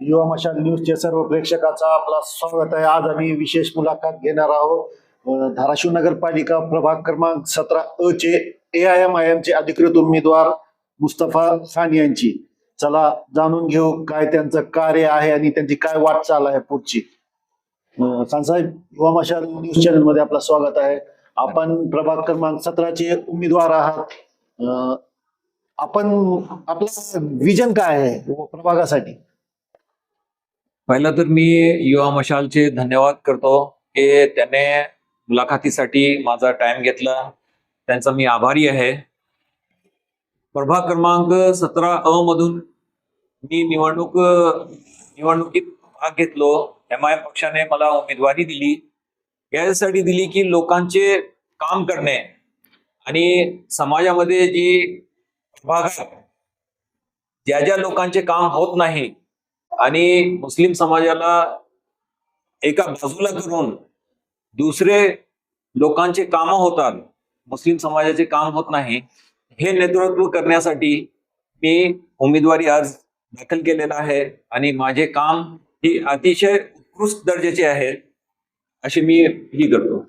युवा मशाल न्यूजच्या सर्व प्रेक्षकाचा आपला स्वागत आहे. आज आम्ही विशेष मुलाखत घेणार आहोत. धाराशिव नगरपालिका प्रभाग क्रमांक सतरा अ चे A I M I M चे अधिकृत उमेदवार मुस्तफा खान यांची. चला जाणून घेऊ काय त्यांचं कार्य आहे आणि त्यांची काय वाटचाल आहे पुढची. खानसाहेब युवा मशाल न्यूज चॅनलमध्ये आपलं स्वागत आहे. आपण प्रभाग क्रमांक सतराचे उमेदवार आहात. आपण आपलं विजन काय आहे प्रभागासाठी? पहिला तर मी युवा मशालचे धन्यवाद करतो की त्याने मुलाखतीसाठी माझा टाइम घेतला. त्यांचा मी आभारी आहे. प्रभाग क्रमांक सतरा अ मधून मी निवडणूक निवडणुकीत भाग घेतलो. एम आय एम पक्षाने मला उमेदवारी दिली. यासाठी दिली की लोकांचे काम करणे आणि समाजामध्ये जी प्रभागात ज्या ज्या लोकांचे काम होत नाही आणि मुस्लिम समाजाला एका बाजूला करून दुसरे लोकांचे काम होतात मुस्लिम समाजाचे काम होत नाही हे नेतृत्व करण्यासाठी मी उमेदवारी अर्ज दाखल केलेला आहे आणि माझे काम ही अतिशय उत्कृष्ट दर्जाचे आहे असे मी ही करतो.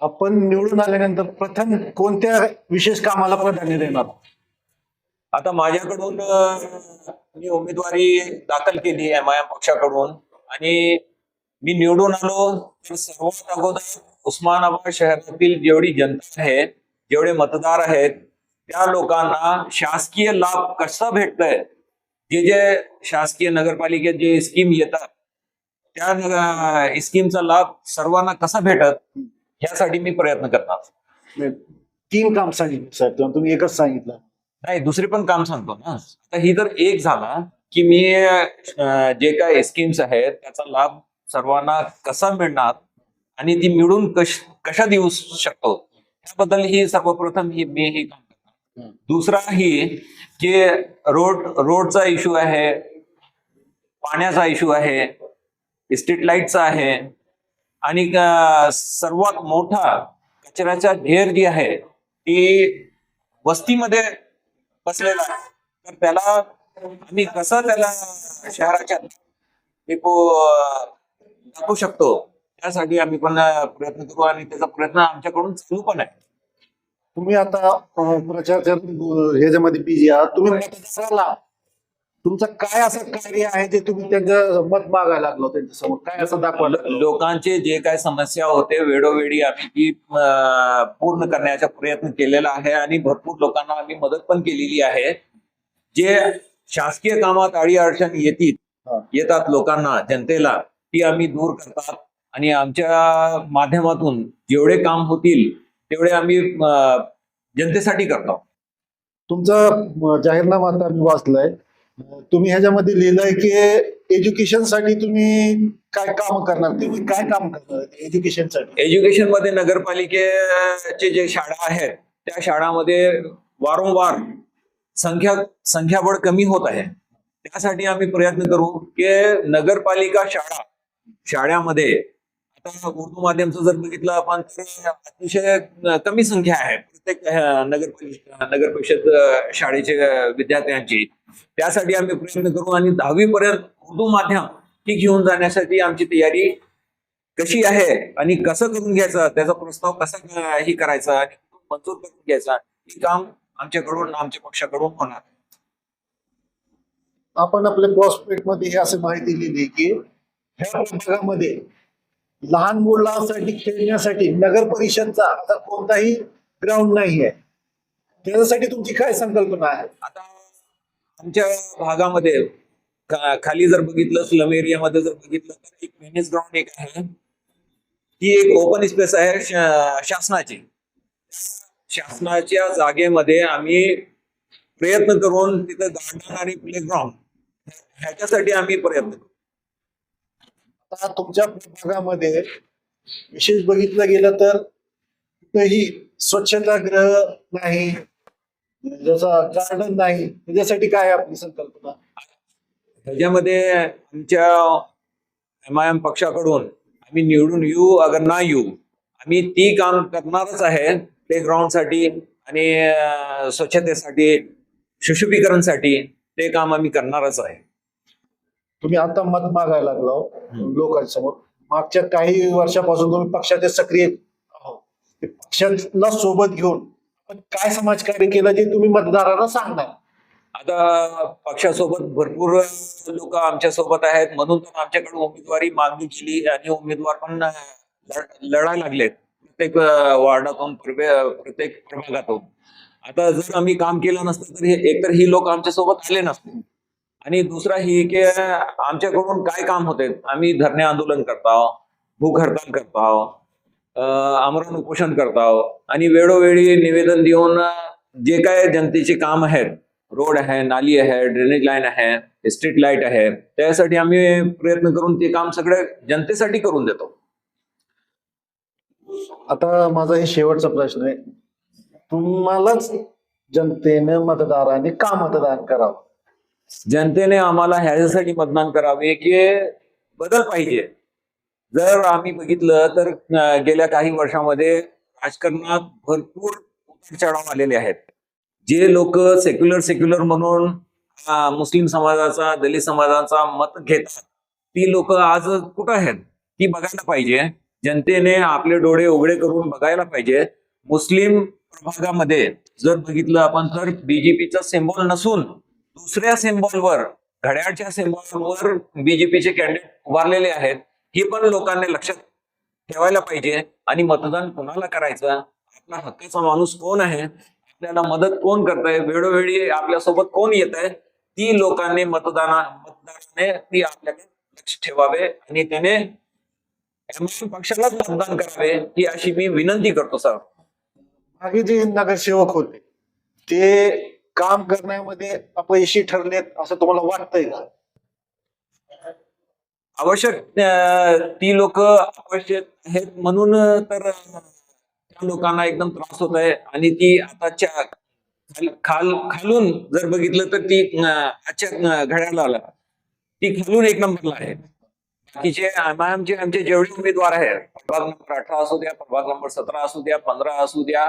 आपण निवडून आल्यानंतर प्रथम कोणत्या विशेष कामाला प्राधान्य देणार? आता माझ्याकडून मी उमेदवारी दाखल केली एम आय एम पक्षाकडून. आणि मी निवडून आलो. तर सर्वात अगोदर उस्मानाबाद शहरातील जेवढी जनता आहे जेवढे मतदार आहेत त्या लोकांना शासकीय लाभ कसा भेटतोय जे जे शासकीय नगरपालिकेत जे स्कीम येतात त्या स्कीमचा लाभ सर्वांना कसा भेटत यासाठी मी प्रयत्न करणार. तीन काम सांगितलं साहेब. तुम्ही एकच सांगितलं. नाही दुसरे पण काम सांगतो ना आता ही तर एक झाला की मी जे काय स्कीम्स आहेत त्याचा लाभ सर्वांना कसा मिळणार आणि ती मिळून कश कशा देऊ शकतो त्याबद्दल ही सर्वप्रथम ही मी हे काम करणार हम्म. दुसरा ही की रोड रोडचा इश्यू आहे पाण्याचा इश्यू आहे स्ट्रीट लाईटचा आहे आणि सर्वात मोठा कचऱ्याचा ढेर जी आहे ती वस्तीमध्ये बसलेला आहे. तर त्याला आम्ही कसं त्याला शहराच्या दाखवू शकतो त्यासाठी आम्ही पण प्रयत्न करू आणि त्याचा प्रयत्न आमच्याकडून चालू पण आहे. तुम्ही आता प्रचार ह्याच्यामध्ये बिझी आहात तुम्ही तुमचं काय असं कार्य आहे जे तुम्ही त्यांचं मत मागायला लागलो त्यांच्यासमोर काय असं दाखवायला लागलो? लोकांचे जे काय समस्या होते वेळोवेळी आम्ही ती पूर्ण करण्याचा प्रयत्न केलेला आहे आणि भरपूर लोकांना आम्ही मदत पण केलेली आहे. जे शासकीय कामात अडी अडचण येतील. येतात लोकांना जनतेला ती आम्ही दूर करतात. आणि आमच्या माध्यमातून जेवढे काम होतील तेवढे आम्ही जनतेसाठी करतो. तुमचा जाहीरनामा आता मी वाचलाय. तुम्ही ह्याच्यामध्ये लिहिलंय की एज्युकेशनसाठी तुम्ही काय काम करणार? तुम्ही काय काम करणार एज्युकेशनसाठी? एज्युकेशनमध्ये नगरपालिकेचे जे शाळा आहेत त्या शाळामध्ये वारंवार संख्या संख्याबळ कमी होत आहे. त्यासाठी आम्ही प्रयत्न करू की नगरपालिका शाळा शाळेमध्ये आता उर्दू माध्यमचं जर बघितलं आपण तर अतिशय कमी संख्या आहे. प्रत्येक अं, नगरपालिका नगर परिषद शाळेचे विद्यार्थ्यांची. त्यासाठी आम्ही प्रयत्न करू आणि दहावी पर्यंत उर्दू माध्यम ही घेऊन जाण्यासाठी आमची तयारी कशी आहे आणि कसं करून घ्यायचं त्याचा प्रस्ताव कसा ही करायचा आणि मंजूर करून घ्यायचा हे काम आमच्याकडून आमच्या पक्षाकडून होणार. आपण आपल्या प्रॉस्पेक्टमध्ये हे असं माहिती लिहिली की ह्या प्रभागामध्ये लहान मुलांसाठी खेळण्यासाठी नगर परिषदचा आता कोणताही ग्राउंड नाही आहे. त्याच्यासाठी तुमची काय संकल्पना आहे? आता आमच्या भागामध्ये खा- खाली जर बघितलं स्लम एरियामध्ये जर बघितलं तर एक टेनिस ग्राउंड एक आहे. ती एक ओपन स्पेस आहे श- शासनाची. शासनाच्या जागेमध्ये आम्ही प्रयत्न करून तिथं गार्डन आणि प्लेग्राऊंड ह्याच्यासाठी आम्ही प्रयत्न करू. आता तुमच्या प्रभागामध्ये विशेष बघितलं गेलं तर कुठेही स्वच्छतागृह नाही जसं गार्डन नाही त्याच्यासाठी काय आपली संकल्पना? ह्याच्यामध्ये आमच्या एम आय एम पक्षाकडून आम्ही निवडून येऊ अगर ना येऊ आम्ही ती काम करणारच आहे प्ले ग्राउंडसाठी आणि स्वच्छतेसाठी सुशोभीकरणसाठी ते काम आम्ही करणारच आहे. तुम्ही आता मत मागायला लागलो लोकांसमोर. मागच्या काही वर्षापासून तुम्ही पक्षाचे सक्रिय पक्षाला सोबत घेऊन. काय समाजकार्य केलं जे तुम्ही मतदारांना सांगणार. आता पक्षासोबत भरपूर लोक आमच्यासोबत आहेत. म्हणून तर आमच्याकडे उमेदवारी मागणी केली आणि उमेदवार पण लढाय लागलेत. प्रत्येक अं, वार्डातून प्रत्येक प्रभागातून आता जर आम्ही काम केलं नसतं तर हे एकतर ही लोक आमच्यासोबत आले नसते आणि दुसरा ही की आमच्याकडून काय काम होते? आम्ही धरणे आंदोलन करतो भूक हडताल करतो आमरण उपोषण करतो आणि वेळोवेळी निवेदन देऊन जे काय जनतेचे काम आहेत रोड आहे नाली आहे ड्रेनेज लाईन आहे स्ट्रीट लाइट आहे त्यासाठी आम्ही प्रयत्न करून ते काम सगळे जनतेसाठी करून देतो. आता माझा हे शेवटचा प्रश्न आहे. तुम्हालाच जनतेने मतदारांनी का मतदान करावं? जनतेने आम्हाला ह्याच्यासाठी मतदान करावे की बदल पाहिजे. जर आम्ही बघितलं तर गेल्या काही वर्षामध्ये राजकारणात भरपूर चढाव आलेले आहेत. जे लोक सेक्युलर सेक्युलर म्हणून मुस्लिम समाजाचा दलित समाजाचा मत घेतात ती लोक आज कुठं आहेत? ती बघायला पाहिजे. जनतेने आपले डोळे उघडे करून बघायला पाहिजे. मुस्लिम प्रभागामध्ये जर बघितलं आपण तर बीजेपीचा सिम्बॉल नसून दुसऱ्या सिम्बॉलवर घड्याळच्या सिम्बॉलवर बीजेपीचे कॅन्डिडेट उभारलेले आहेत. हे पण लोकांनी लक्षात ठेवायला पाहिजे. आणि मतदान कोणाला करायचं? आपला हक्काचा माणूस कोण आहे? आपल्याला मदत कोण करत आहे वेळोवेळी आपल्यासोबत कोण येत आहे ती लोकांनी मतदाना मतदाराने ती आपल्याकडे लक्ष ठेवावे आणि त्याने पक्षालाच मतदान करावे ही अशी मी विनंती करतो सर. मागे जे नगरसेवक होते ते काम करण्यामध्ये अपयशी ठरलेत असं तुम्हाला वाटतंय का? आवश्यक ती लोक आवश्यक आहेत म्हणून तर त्या लोकांना एकदम त्रास होत आहे. आणि ती आताच्या खाल- खालून जर बघितलं तर ती आजच्या घड्याला आला ती खालून एक नंबरला आहे. बाकीचे आमचे आमचे जेवढे उमेदवार आहेत प्रभाग नंबर अठरा असू द्या प्रभाग नंबर सतरा असू द्या पंधरा असू द्या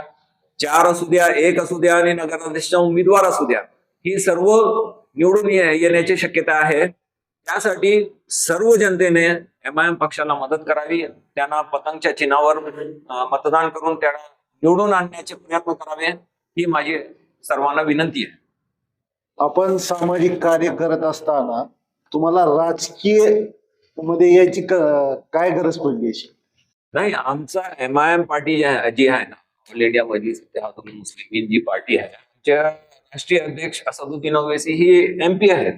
चार असू द्या एक असू द्या आणि नगराध्यक्षचा उमेदवार असू द्या ही सर्व निवडून येण्याची शक्यता आहे. त्यासाठी सर्व जनतेने एम आय एम पक्षाला मदत करावी त्यांना पतंगच्या चिन्हावर मतदान करून त्यांना निवडून आणण्याचे प्रयत्न करावे ही माझी सर्वांना विनंती आहे. आपण सामाजिक कार्य करत असताना तुम्हाला राजकीयमध्ये यायची क- काय गरज पडली अशी? नाही आमचा एम आय एम पार्टी जी आहे ना ऑल इंडिया मधली सत्याहत्तर मुस्लिम जी पार्टी आहे. आमच्या राष्ट्रीय अध्यक्ष असदुद्दीन ओवैसी ही एम पी आहेत.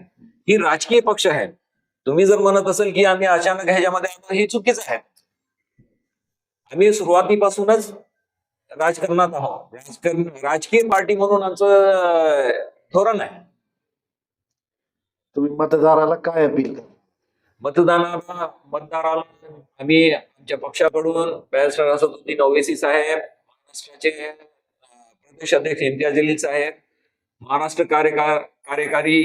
ही राजकीय पक्ष आहे. तुम्ही जर म्हणत असेल की आम्ही अचानक ह्याच्यामध्ये आलो हे चुकीचं आहे. आम्ही सुरुवातीपासूनच राजकारणात आहोत. राजकारण राजकीय पार्टी म्हणून आमचं धोरण आहे. तुम्ही मतदाराला काय अपील मतदानाला मतदाराला आम्ही आमच्या पक्षाकडून बॅरिस्टर असदुद्दीन ओवेसी साहेब महाराष्ट्राचे प्रदेश अध्यक्ष इम्तियाज जलील साहेब महाराष्ट्र कार्यकार कार्यकारी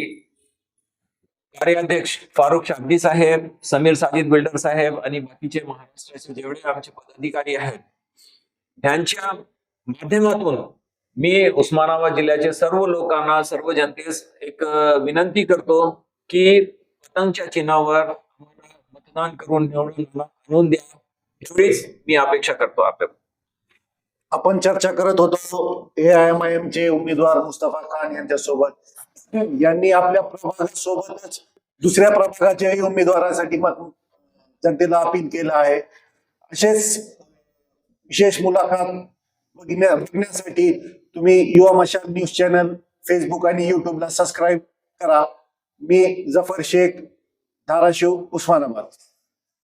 कार्याध्यक्ष फारुख शाब्दी साहेब समीर साजिद बिल्डर साहेब आणि बाकीचे महाराष्ट्राचे जेवढे आमचे पदाधिकारी आहेत यांच्या माध्यमातून मी उस्मानाबाद जिल्ह्याचे सर्व लोकांना सर्व जनतेस एक विनंती करतो की पतंगच्या चिन्हावर मतदान करून निवडून आणून द्या. एवढीच मी अपेक्षा करतो आपल्या आपण चर्चा करत होतो A I M I M चे उमेदवार मुस्तफा खान यांच्यासोबत. यांनी आपल्या प्रभागासोबतच दुसऱ्या प्रभागाच्याही उमेदवारासाठी जनतेला अपील केलं आहे. असेच विशेष मुलाखत बघण्या बघण्यासाठी तुम्ही युवा मशाल न्यूज चॅनल फेसबुक आणि युट्यूबला सबस्क्राईब करा. मी जफर शेख धाराशिव उस्मानाबाद.